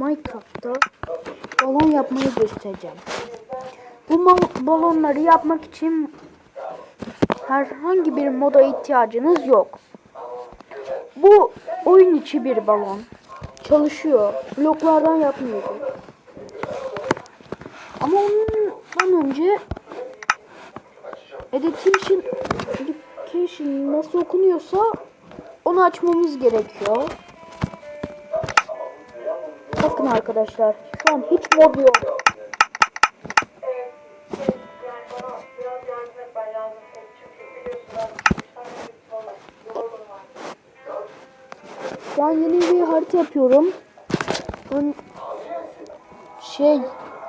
Minecraft'ta balon yapmayı göstereceğim. Bu balonları yapmak için herhangi bir moda ihtiyacınız yok. Bu oyun içi bir balon. Çalışıyor. Bloklardan yapmıyordu. Ama ondan önce Education, Education nasıl okunuyorsa onu açmamız gerekiyor. Bakın arkadaşlar şu an hiç mod yok. An yeni bir harita yapıyorum. Ön- Şey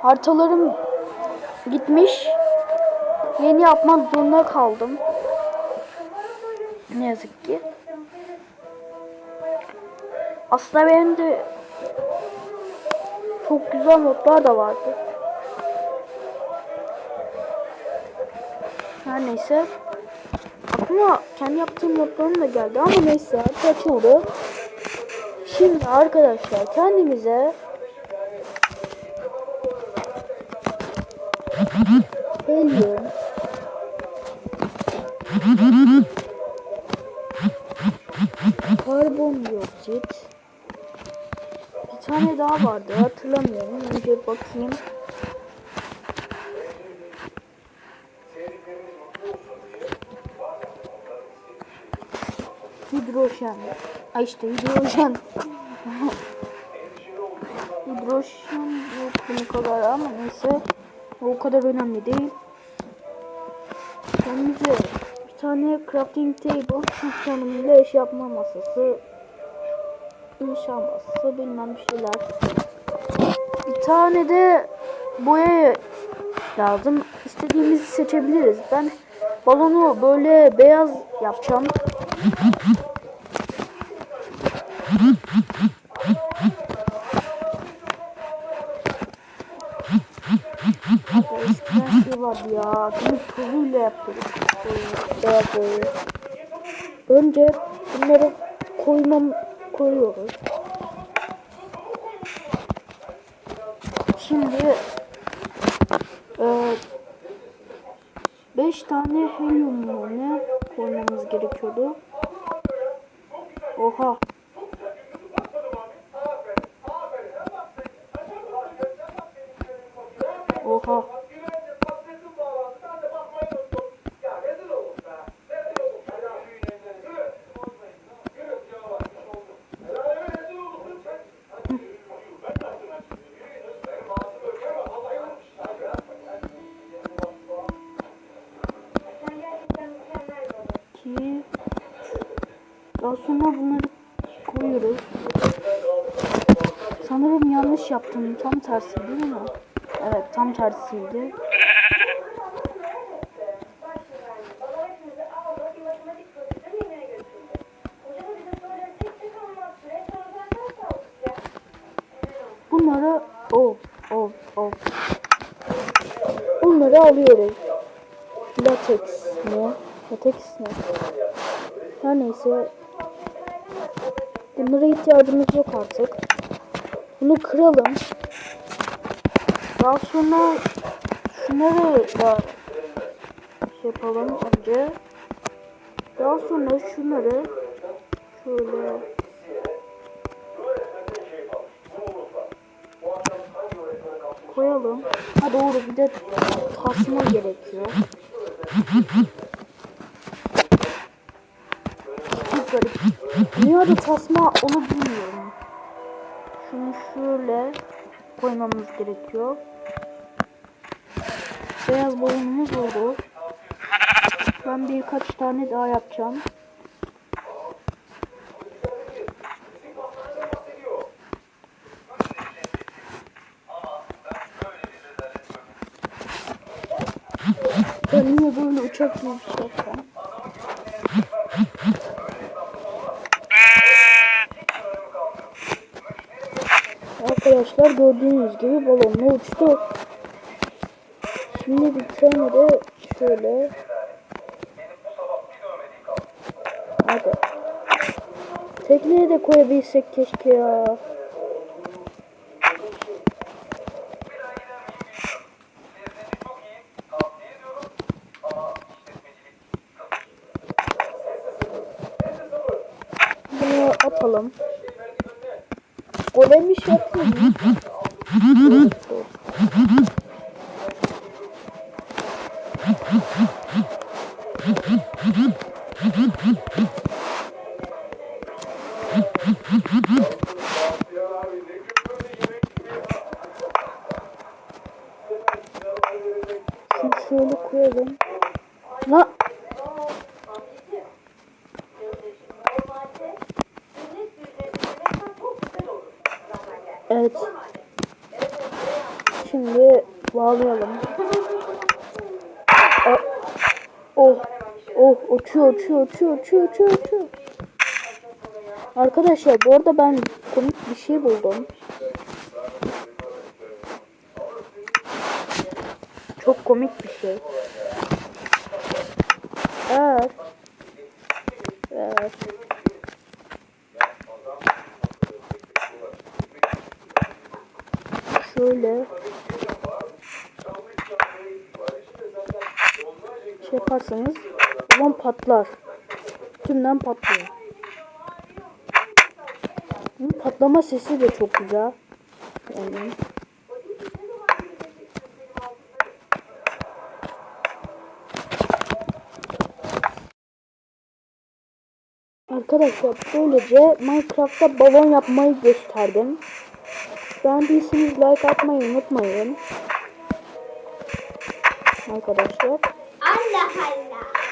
haritalarım gitmiş. Yeni yapmak zorunda kaldım. Ne yazık ki. Aslında benim de çok güzel notlar da vardı. Her neyse. Aklıma kendi yaptığım notlarım da geldi ama neyse harita açıldı. Şimdi arkadaşlar kendimize Helium Karbondioksit Bir tane daha vardı hatırlamıyorum. Önce bakayım. Hidrojen. Ay işte hidrojen. hidrojen yok bu kadar ama neyse. O kadar önemli değil. Kendimize bir tane crafting table, sonunda eş yapma masası, inşa masası, bilmem bir şeyler. Bir tane de boya lazım. İstediğimizi seçebiliriz. Ben balonu böyle beyaz yapacağım. Vardı ya. Bunu tozuyla yapıyorduk. Böyle Beyaz boyayı. Önce bunları koymam koyuyoruz. Şimdi 5 tane helyum ne koymamız gerekiyordu. Oha. Ki daha sonra bunları koyuyoruz. Sanırım yanlış yaptım. Tam tersi değil mi? Evet tam tersiydi. Bunları of of of. Bunları alıyoruz. Latex ne? Latex ne? Her neyse. Bunlara ihtiyacımız yok artık. Bunu kıralım. Daha sonra şunları da şey yapalım önce. Daha sonra şunları şöyle koyalım. Ha doğru bir de tasma gerekiyor. Niye adı tasma onu bilmiyorum. Şunu şöyle koymamız gerekiyor. Beyaz balonumuz oldu. Ben birkaç tane daha yapacağım. Ben yine böyle uçak gibi bir şey. Arkadaşlar gördüğünüz gibi balonla uçtu. Şimdi bir tane de şöyle. Hadi. Tekneye de koyabilsek keşke ya. Bunu atalım. Golem iş yapıyor mu? Şunu şöyle koyalım. La Evet. Şimdi bağlayalım. Aa, Oh, oh, uçuyor, uçuyor, uçuyor, uçuyor, uçuyor, uçuyor. Arkadaşlar bu arada ben komik bir şey buldum. Çok komik bir şey. Evet. Evet. Şöyle. Şey yaparsanız balon patlar. Tümden patlıyor. Bunun patlama sesi de çok güzel. Yani. Arkadaşlar böylece Minecraft'ta balon yapmayı gösterdim. Beğendiyseniz like atmayı unutmayın. Arkadaşlar. Allah Allah.